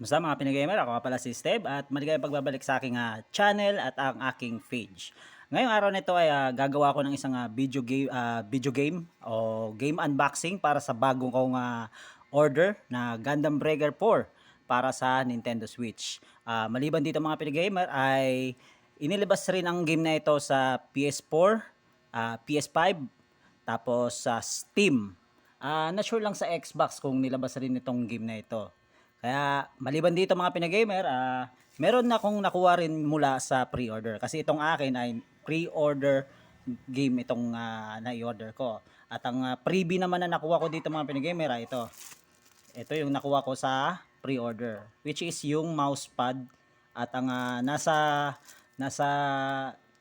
Musta mga pinagamer, ako pala si Steve at maligayang pagbabalik sa aking ah, channel at ang aking page. Ngayong araw nito ay ah, gagawa ko ng isang ah, video game ah, video game o game unboxing para sa bagong kong ah, order na Gundam Breaker 4 para sa Nintendo Switch. Ah, maliban dito mga pinagamer ay inilabas rin ang game na ito sa PS4, ah, PS5, tapos sa Steam. Ah, not sure lang sa Xbox kung nilabas rin itong game na ito. Kaya maliban dito mga pinagamer, ah meron na akong nakuha rin mula sa pre-order. Kasi itong akin ay pre-order game itong ah, na-order ko. At ang ah, freebie naman na nakuha ko dito mga pinagamer ito. Ito yung nakuha ko sa pre-order. Which is yung mousepad. At ang ah, nasa nasa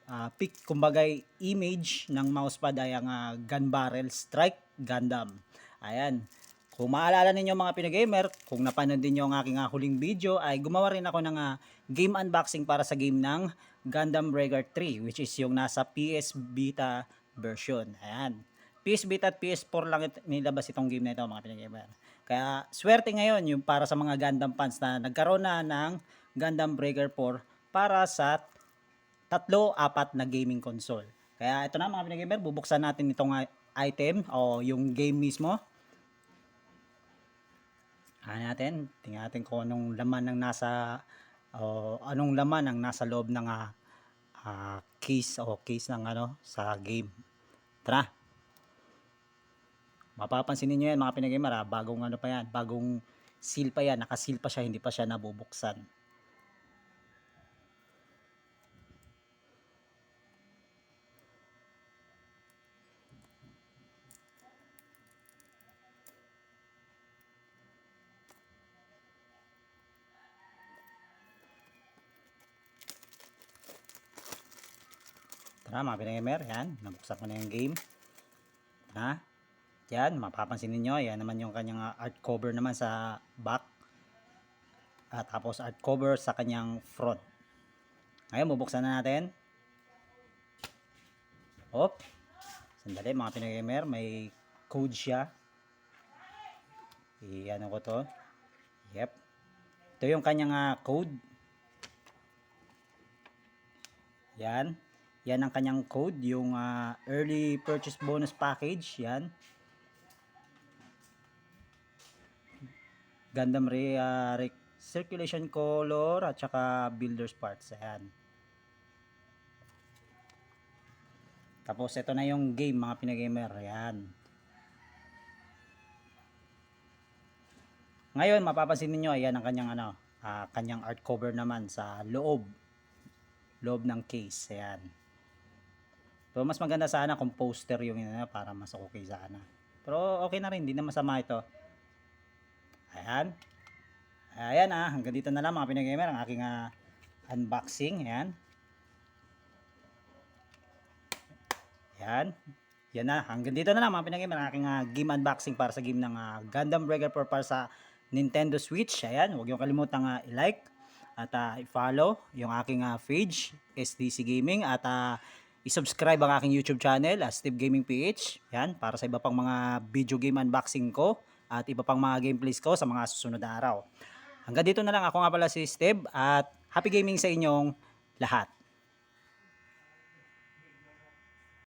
ah, pic, kumbaga image ng mousepad ay ang ah, gun barrel strike Gundam. Ayan. Kung maalala ninyo mga pinagamer, kung napanood din ang aking ah, huling video, ay gumawa rin ako ng ah, game unboxing para sa game ng Gundam Breaker 3, which is yung nasa PS Vita version. Ayan. PS Vita at PS4 lang it, nilabas itong game na ito mga pinagamer. Kaya swerte ngayon yung para sa mga Gundam fans na nagkaroon na ng Gundam Breaker 4 para sa tatlo, apat na gaming console. Kaya ito na mga pinagamer, bubuksan natin itong ah, item o yung game mismo. Ano natin, tingnan natin kung anong laman ng nasa o anong laman ang nasa loob ng ah, ah, case o case ng ano sa game. Tara. Mapapansin niyo yan mga pinagamer, ah, bagong ano pa yan, bagong seal pa yan, naka-seal pa siya, hindi pa siya nabubuksan. Tara mga pinagamer, yan, nabuksan ko na yung game. Tara. Yan, mapapansin niyo yan naman yung kanyang ah, art cover naman sa back. At tapos art cover sa kanyang front. Ngayon, bubuksan na natin. Hop. Sandali mga pinagamer, may code siya. I-ano ko to. Yep. Ito yung kanyang ah, code. Yan. Yan ang kanyang code, yung ah, early purchase bonus package. Yan. Gundam Re, Re- circulation color at saka builder's parts. Ayan. Tapos ito na yung game mga pinagamer. Ayan. Ngayon mapapansin niyo ayan ang kanyang ano, ah, kanyang art cover naman sa loob. Loob ng case. Ayan. Pero mas maganda sana kung poster yung ano, para mas okay sana. Pero okay na rin, hindi na masama ito. Ayan. Ayan ah, hanggang dito na lang mga pinagamer ang aking ah, unboxing. Ayan. Ayan. Yan na, hanggang dito na lang mga pinagamer ang aking ah, game unboxing para sa game ng ah, Gundam Breaker 4 para sa Nintendo Switch. Ayan, huwag yung kalimutan nga i-like at ah, i-follow yung aking ah, page, SDC Gaming at ah, i-subscribe ang aking YouTube channel, ah, Steve Gaming PH. Yan, para sa iba pang mga video game unboxing ko at iba pang mga gameplays ko sa mga susunod na araw. Hanggang dito na lang ako nga pala si Steve at happy gaming sa inyong lahat.